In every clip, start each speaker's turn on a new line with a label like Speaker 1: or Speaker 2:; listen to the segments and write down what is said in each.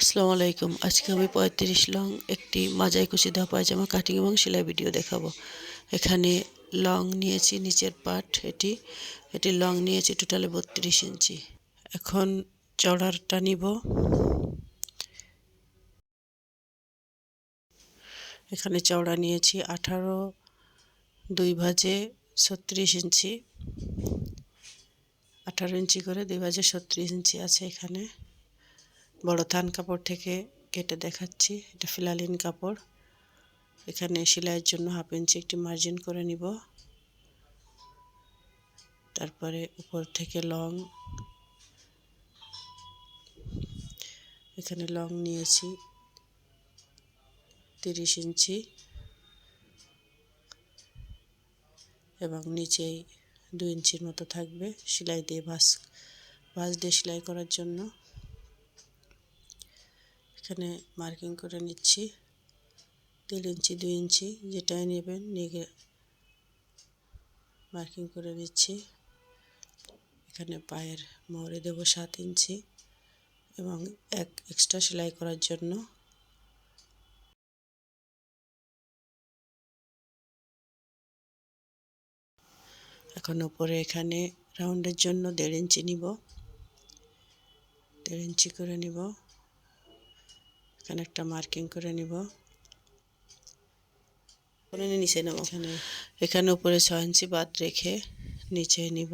Speaker 1: আসসালামু আলাইকুম। আজকে আমি পঁয়ত্রিশ লং একটি মাজাই কুচি দেওয়া পায়জামা কাটিং এবং সেলাই ভিডিও দেখাবো। এখানে লং নিয়েছি, নিচের পার্ট এটি। এটি লং নিয়েছি টোটালে বত্রিশ ইঞ্চি। এখন চড়ারটা নিব। এখানে চওড়া নিয়েছি আঠারো, দুই ভাজে ছত্রিশ ইঞ্চি। আঠারো ইঞ্চি করে দুই ভাজে ছত্রিশ ইঞ্চি আছে এখানে। বড় থান কাপড় থেকে কেটে দেখাচ্ছি। এটা ফিলালিন কাপড়। এখানে সেলাইয়ের জন্য হাফ ইঞ্চি একটি মার্জিন করে নিব। তারপরে উপর থেকে লং এখানে লং নিয়েছি তিরিশ ইঞ্চি এবং নিচেই দু ইঞ্চির মতো থাকবে সেলাই দিয়ে ভাস ভাস দিয়ে সেলাই করার জন্য। এখানে মার্কিং করে নিচ্ছি। তিন ইঞ্চি, দুই ইঞ্চি যেটাই নেবেন নিয়ে মার্কিং করে নিচ্ছি এখানে পায়ের মোহরে দেবো সাত ইঞ্চি এবং এক এক্সট্রা সেলাই করার জন্য এখন উপরে এখানে রাউন্ডের জন্য দেড় ইঞ্চি নিব। দেড় ইঞ্চি করে নিব। এখানে একটা মার্কিং করে নিব। নিচে নেব। এখানে। এখানে উপরে ছয় ইঞ্চি বাদ রেখে নিচে নিব।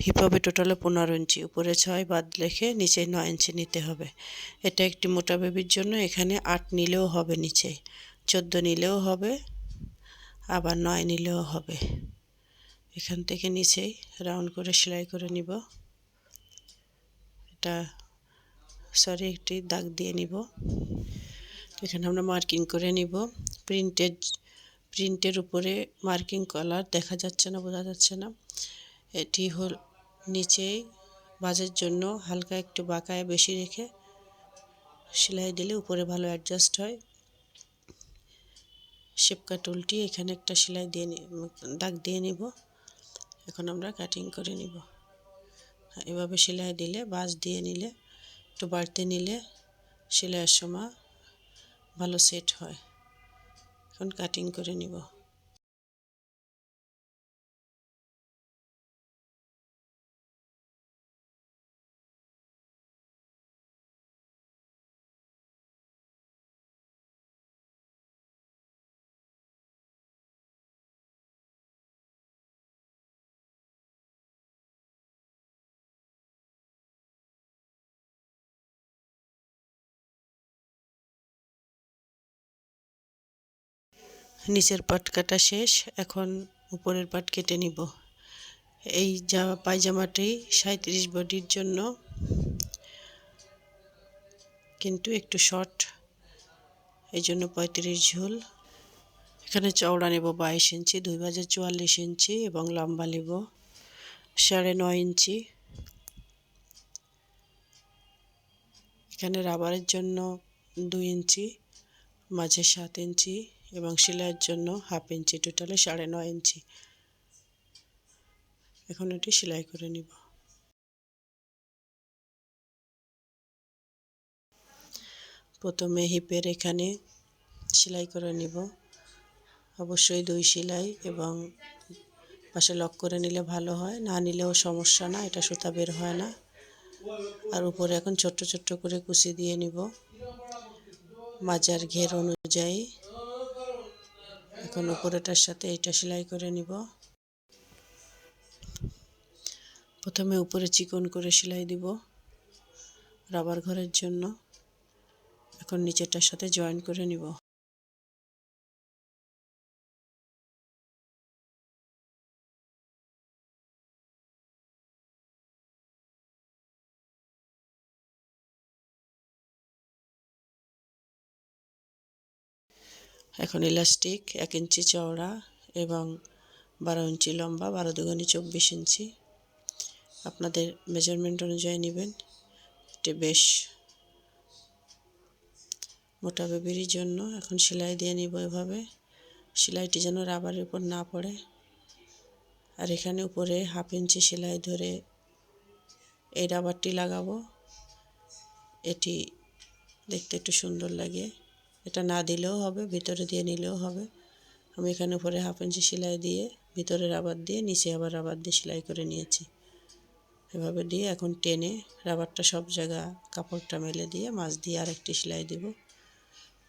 Speaker 1: হিপ হবে টোটালে পনেরো ইঞ্চি। উপরে ছয় বাদ রেখে নিচে নয় ইঞ্চি নিতে হবে। এটা একটি মোটা বেবির জন্য। এখানে আট নিলেও হবে নিচে। চোদ্দ নিলেও হবে। আবার নয় নিলেও হবে। এখান থেকে নিচেই রাউন্ড করে সেলাই করে নিব। এটা, সরি, একটি দাগ দিয়ে নিব। এখানে আমরা মার্কিং করে নিব। প্রিন্টের প্রিন্টের উপরে মার্কিং কলার দেখা যাচ্ছে না, বোঝা যাচ্ছে না। এটি হল নিচেই, বাজের জন্য হালকা একটু বাঁকায় বেশি রেখে সেলাই দিলে উপরে ভালো অ্যাডজাস্ট হয়। শেপকা টুলটি এখানে একটা সেলাই দিয়ে দাগ দিয়ে নিব। এখন আমরা কাটিং করে নিব। এভাবে সেলাই দিলে বাস দিয়ে নিলে, একটু বাড়তে নিলে সেলাইয়ের সময় ভালো সেট হয়। এখন কাটিং করে নিব। নিচের পাট কাটা শেষ, এখন উপরের পাট কেটে নিব। এই যা পায়জামাটি সাঁত্রিশ বডির জন্য, কিন্তু একটু শর্ট, এই জন্য পঁয়ত্রিশ ঝুল। এখানে চওড়া নেব বাইশ ইঞ্চি, দুই বাজার চুয়াল্লিশ ইঞ্চি এবং লম্বা নেব সাড়ে নয় ইঞ্চি। এখানে রাবারের জন্য দুই ইঞ্চি, মাঝে সাত ইঞ্চি। এবং সেলাইয়ের জন্য হাফ ইঞ্চি, টোটালে সাড়ে নয় ইঞ্চি। এখন এটি সেলাই করে নিব। প্রথমে হিপের এখানে সেলাই করে নিব। অবশ্যই দুই সেলাই এবং পাশে লক করে নিলে ভালো হয়, না নিলেও সমস্যা না, এটা সুতা বের হয় না। আর উপরে এখন ছোট্ট ছোট্ট করে কুচি দিয়ে নিব। মাজার ঘের অনুযায়ী এখন উপরেটার সাথে এটা সেলাই করে নিব। প্রথমে উপরে চিকন করে সেলাই দিব রাবার ঘরের জন্য। এখন নিচেরটার সাথে জয়েন করে নিব। এখন ইলাস্টিক এক ইঞ্চি চওড়া এবং বারো ইঞ্চি লম্বা, বারো দুগুনি চব্বিশ ইঞ্চি। আপনাদের মেজারমেন্ট অনুযায়ী নেবেন। এটি বেশ মোটা বেবির জন্য। এখন সেলাই দিয়ে নিব এভাবে। সেলাইটি যেন রাবারের উপর না পড়ে। আর এখানে উপরে হাফ ইঞ্চি সেলাই ধরে এই রাবারটি লাগাবো। এটি দেখতে একটু সুন্দর লাগে। এটা না দিলেও হবে, ভিতরে দিয়ে নিলেও হবে। আমি এখানে উপরে হাফ ইঞ্চি সেলাই দিয়ে, ভিতরে রাবার দিয়ে, নিচে আবার রাবার দিয়ে সেলাই করে নিয়েছি। এভাবে দিয়ে এখন টেনে রাবারটা সব জায়গা কাপড়টা মেলে দিয়ে মাছ দিয়ে আরেকটি সেলাই দেব।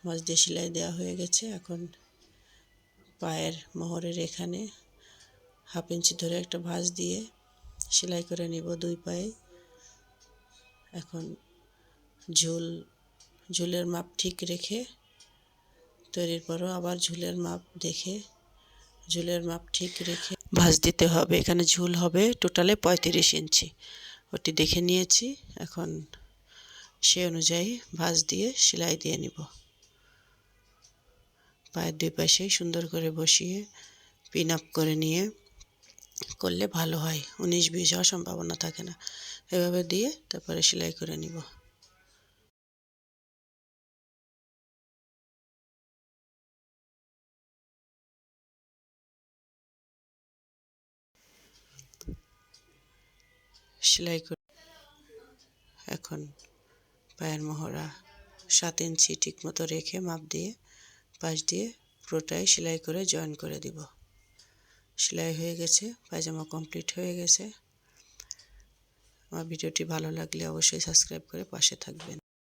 Speaker 1: মাছ দিয়ে সেলাই দেওয়া হয়ে গেছে এখন পায়ের মোহরের এখানে। হাফ ইঞ্চি ধরে একটা ভাঁজ দিয়ে সেলাই করে নিব দুই পায়ে। এখন ঝুল, ঝুলের মাপ ঠিক রেখে তৈরির পরও আবার ঝুলের মাপ দেখে, ঝুলের মাপ ঠিক রেখে ভাঁজ দিতে হবে। এখানে ঝুল হবে টোটালে পঁয়ত্রিশ ইঞ্চি। ওটি দেখে নিয়েছি। এখন সে অনুযায়ী ভাঁজ দিয়ে সেলাই দিয়ে নিব। পায়ের দুই পাশেই সুন্দর করে বসিয়ে পিন আপ করে নিয়ে করলে ভালো হয়। উনিশ বিশ হওয়ার সম্ভাবনা থাকে না। এভাবে দিয়ে তারপরে সেলাই করে নিব। সেলাই করে, এখন পায়ের মহড়া সাত ইঞ্চি ঠিক মতো রেখে মাপ দিয়ে, পাশ দিয়ে পুরোটাই সেলাই করে জয়েন করে দিব। সেলাই হয়ে গেছে, পায়জামা কমপ্লিট হয়ে গেছে। আমার ভিডিওটি ভালো লাগলে অবশ্যই সাবস্ক্রাইব করে পাশে থাকবেন।